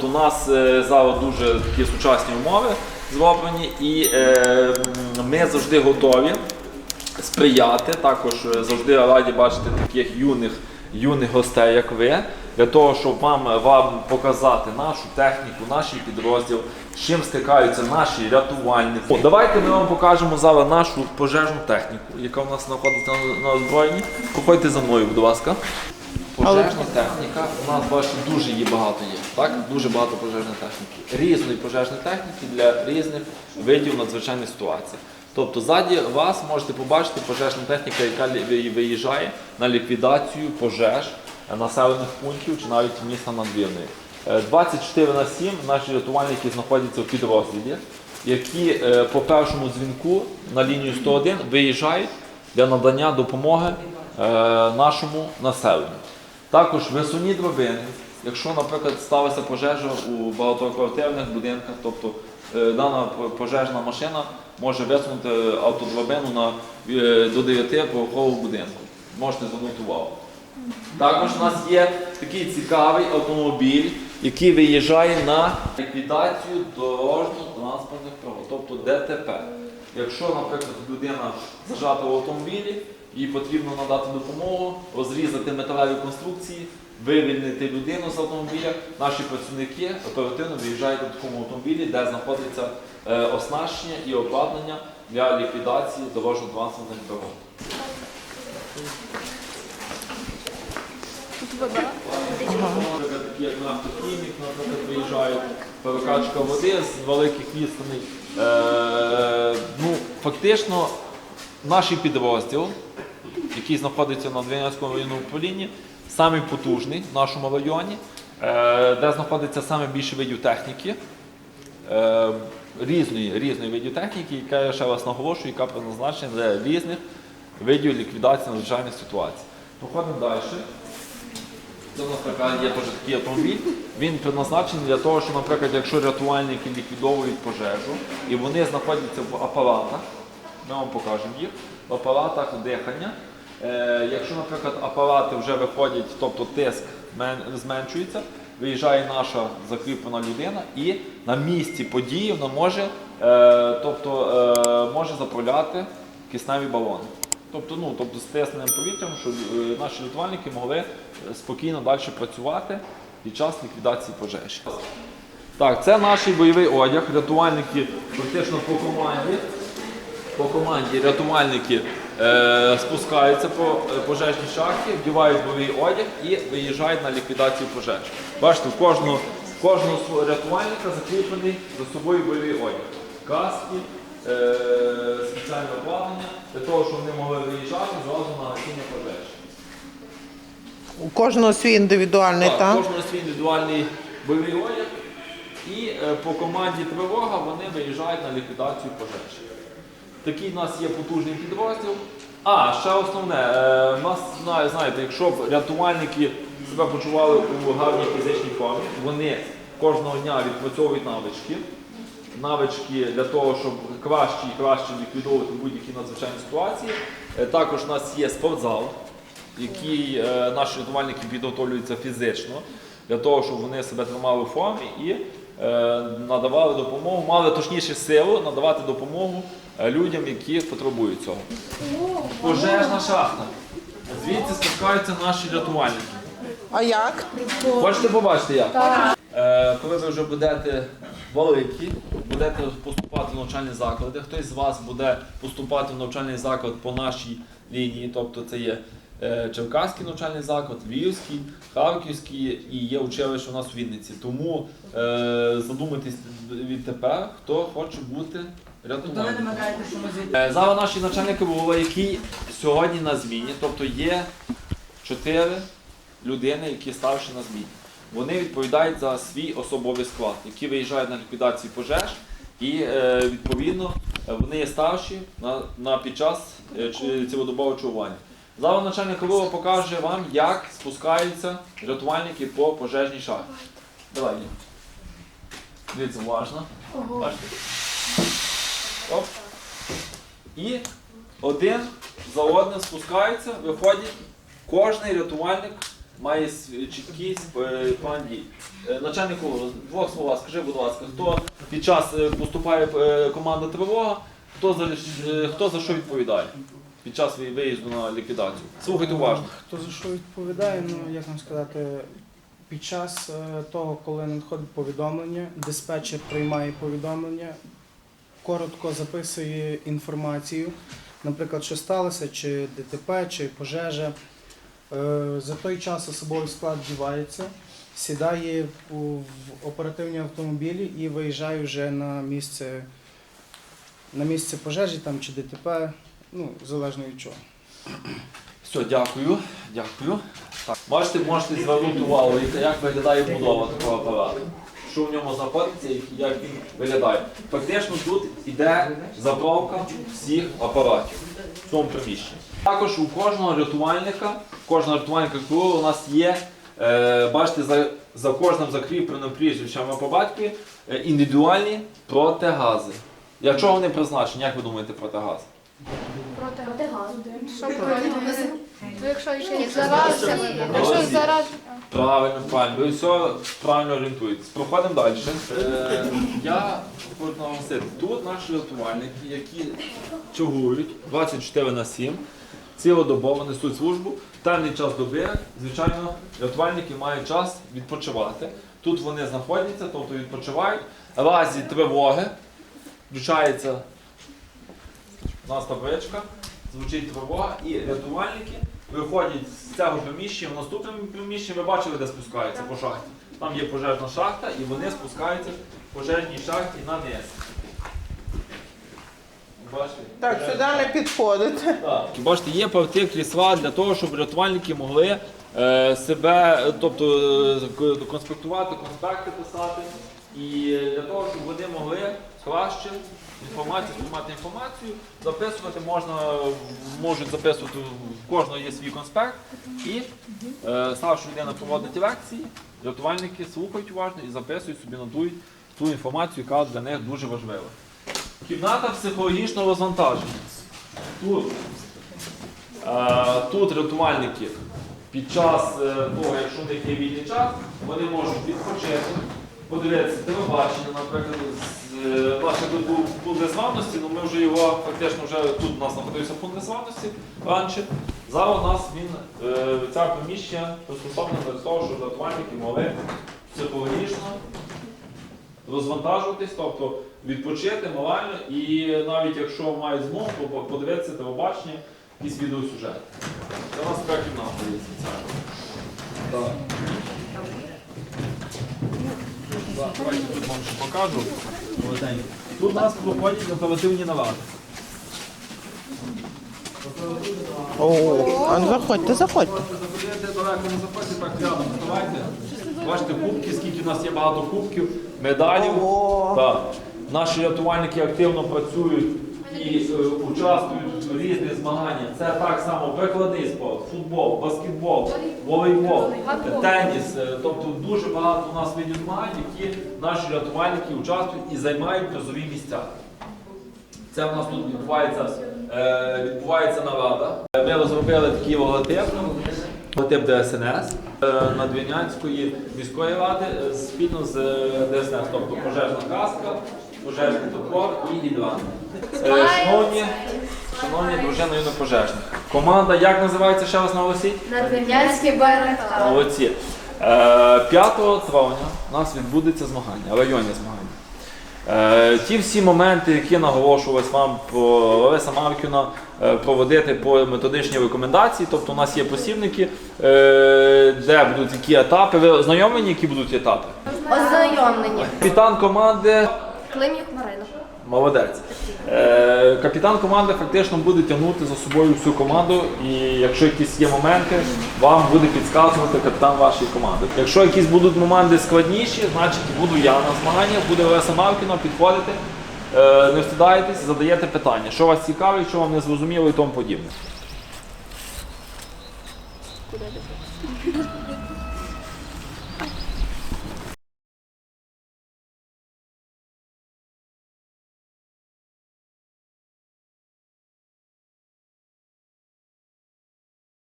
тобто у нас е, зараз дуже такі сучасні умови зроблені, і е, ми завжди готові сприяти. Також е, завжди раді бачити таких юних, юних гостей, як ви, для того, щоб вам, вам показати нашу техніку, наш підрозділ, з чим стикаються наші рятувальники. О, давайте ми вам покажемо зараз нашу пожежну техніку, яка у нас знаходиться на, на озброєнні. Проходьте за мною, будь ласка. Пожежна техніка, у нас бачите, дуже її багато є. Так? Дуже багато пожежної техніки. Різної пожежної техніки для різних видів надзвичайних ситуацій. Тобто ззаді вас можете побачити пожежна техніка, яка виїжджає на ліквідацію пожеж е, населених пунктів чи навіть міста надвірної. Е, 24 на 7 наші рятувальники знаходяться в підрозділі, які е, по першому дзвінку на лінію 101 виїжджають для надання допомоги е, нашому населенню. Також висуні драбини. Якщо, наприклад, сталася пожежа у багатоквартирних будинках, тобто е, дана пожежна машина може висунути автодрабину на е, до 9 поверхового будинку. Можете звернути увагу. Також у нас є такий цікавий автомобіль, який виїжджає на ліквідацію дорожньо-транспортних пригод, тобто ДТП. Якщо, наприклад, людина зажата в автомобілі, їй потрібно надати допомогу, розрізати металеві конструкції, вивільнити людину з автомобіля. Наші працівники оперативно виїжджають на такому автомобілі, де знаходиться е, оснащення і обладнання для ліквідації дорожньо-транспортних пригод. Наприклад, такі як нафтохімік, наприклад, виїжджають, перекачка води з великих відстаней. Ну, фактично, наш підрозділ, який знаходиться на Двінецькому районному управлінні, самий потужний в нашому районі, е, де знаходиться саме більше видів техніки. Е, різної, різної видів техніки, яка я ще раз наголошую, яка призначена для різних видів ліквідації надзвичайних ситуацій. Проходимо далі. Це у нас така є теж такий автомобіль. Він призначений для того, що, наприклад, якщо рятувальники ліквідовують пожежу і вони знаходяться в апаратах, ми вам покажемо їх, в апаратах дихання. Е, якщо, наприклад, апарати вже виходять, тобто тиск зменшується, виїжджає наша закріплена людина і на місці події вона може, е, тобто, е, може заправляти кисневі балони. Тобто, ну, тобто з тисненим повітрям, щоб наші рятувальники могли спокійно далі працювати під час ліквідації пожежі. Так, це наш бойовий одяг. Рятувальники фактично по команді. По команді рятувальники е, спускаються по е, пожежній шахті, вдівають бойовий одяг і виїжджають на ліквідацію пожеж. Бачите, в кожного, в кожного рятувальника закріплений за собою бойовий одяг. Каски, е, спеціальне обладнання для того, щоб вони могли виїжджати зразу на гасіння пожежі. У кожного свій індивідуальний, Так, так? кожного свій індивідуальний бойовий одяг. І е, по команді тривога вони виїжджають на ліквідацію пожежі. Такий у нас є потужний підрозділ. А, ще основне, е, нас знаєте, якщо б рятувальники себе почували у гарній фізичній формі, вони кожного дня відпрацьовують навички. Навички для того, щоб краще і краще ліквідовувати будь-які надзвичайні ситуації. Е, Також у нас є спортзал, який е, наші рятувальники підготовлюються фізично для того, щоб вони себе тримали у формі і надавали допомогу, мали точніше силу надавати допомогу е, людям, які потребують цього. Пожежна шахта. Звідси спускаються наші рятувальники. А як? Хочете побачити як? Е, коли ви вже будете великі, будете поступати в навчальні заклади, хтось з вас буде поступати в навчальний заклад по нашій лінії, тобто це є е, Черкаський навчальний заклад, Львівський, Харківський і є училище у нас у Вінниці. Тому е, задумайтесь відтепер, хто хоче бути рятувальником. Е, Зараз наші начальники були, які сьогодні на зміні, тобто є чотири людини, які старші на зміні. Вони відповідають за свій особовий склад, які виїжджають на ліквідацію пожеж, і е, відповідно е, вони є старші на, на під час е, цілодобового чергування. Зараз начальник КВО покаже вам, як спускаються рятувальники по пожежній шахті. Давай, Ліна. Дивіться уважно. Бачите? Оп. І один за одним спускаються, виходять. Кожний рятувальник має чіткий е, план дій. Е, Начальнику, двох слова, скажи, будь ласка, хто під час е, поступає команда тривога, хто за, хто за що відповідає під час ви- виїзду на ліквідацію? Слухайте уважно. Хто за що відповідає, ну як вам сказати, під час е, того, коли надходить повідомлення, диспетчер приймає повідомлення, коротко записує інформацію, наприклад, що сталося, чи ДТП, чи пожежа. Е, За той час особовий склад дівається, сідає в оперативні автомобілі і виїжджає вже на місце, на місце пожежі там, чи ДТП, ну, залежно від чого. Все, дякую. Дякую. Так. Бачите, можете звернути увагу, як- виглядає будова такого апарату. Що в ньому знаходиться і як він виглядає. Фактично тут іде заправка всіх апаратів в цьому приміщенні. Також у кожного рятувальника, кожного рятувальника КУ у нас є, е, бачите, за, за кожним закріпленим прізвищем по батькові е, індивідуальні протигази. Для чого вони призначені? Як ви думаєте протигази? Проти газу. Що проти газу? Якщо ще зараза, якщо зараза, Правильно, правильно. Ви все правильно орієнтуєтесь. Проходимо далі. Е, я хочу наголосити, тут наші рятувальники, які чугують 24 на 7, цілодобово несуть службу. Темний час доби, звичайно, рятувальники мають час відпочивати. Тут вони знаходяться, тобто відпочивають. В разі тривоги включається у нас табличка, звучить тривога, і рятувальники виходять з цього приміщення в наступному приміщенні. Ви бачили, де спускаються по шахті. Там є пожежна шахта, і вони спускаються в пожежній шахті на низ. Бачите? Так, сюди не підходите. Так. Бачите, є павти крісла для того, щоб рятувальники могли е, себе, тобто е, конспектувати, конспекти писати. І для того, щоб вони могли краще інформацію, сприймати інформацію, записувати можна, можуть записувати, в кожного є свій конспект. І е, ставши людина проводить лекції, рятувальники слухають уважно і записують собі, нотують ту інформацію, яка для них дуже важлива. Кімната психологічного розвантаження. Тут, е, тут рятувальники під час е, того, якщо в них є вільний час, вони можуть відпочити, подивитися телебачення, наприклад, з, е, пункт незламності, але ми вже його фактично вже тут у нас знаходився пункт незламності раніше. Зараз у нас він е, ця приміщення приспособлена для того, щоб рятувальники могли психологічно розвантажуватись, тобто відпочити морально і навіть якщо мають змогу, то подивитися телебачення, якісь відеосюжети. Це у нас така кімната є спеціальна. Так. Так, Давайте тут вам ще покажу. Тут у нас проходять оперативні наради. О, а ну заходьте, заходьте. Заходите далеко не заходьте, так рядом вставайте. Бачите кубки, скільки в нас є багато кубків, медалів. Так. Наші рятувальники активно працюють і е, участвують в різних змаганнях. Це так само прикладний спорт, футбол, баскетбол, волейбол, теніс. Е, Тобто дуже багато у нас видів змагань, які наші рятувальники участвують і займають призові місця. Це в нас тут відбувається, е, відбувається нарада. Ми розробили такий логотип, логотип ДСНС е, Надвірнянської міської ради спільно з ДСНС, тобто пожежна каска, пожежний топор і гідрант. Шановні, шановні дружини пожежних. Команда як називається ще раз наголосіть? Надвірнянський байрактар. Молодці. Е, 5 травня у нас відбудеться змагання, районні змагання. Е, Ті всі моменти, які наголошувалось вам про Лариса Маркіна е, проводити по методичній рекомендації, тобто у нас є посібники, е, де будуть які етапи. Ви ознайомлені, які будуть етапи? Ознайомлені. Капітан команди Клим'юк Марина. Молодець. Е, капітан команди фактично буде тягнути за собою всю команду, і якщо якісь є моменти, вам буде підказувати капітан вашої команди. Якщо якісь будуть моменти складніші, значить буду я на змаганнях, буде Олеся Маркіна, підходите, е, не встидаєтесь, задаєте питання, що вас цікавить, що вам не зрозуміло і тому подібне.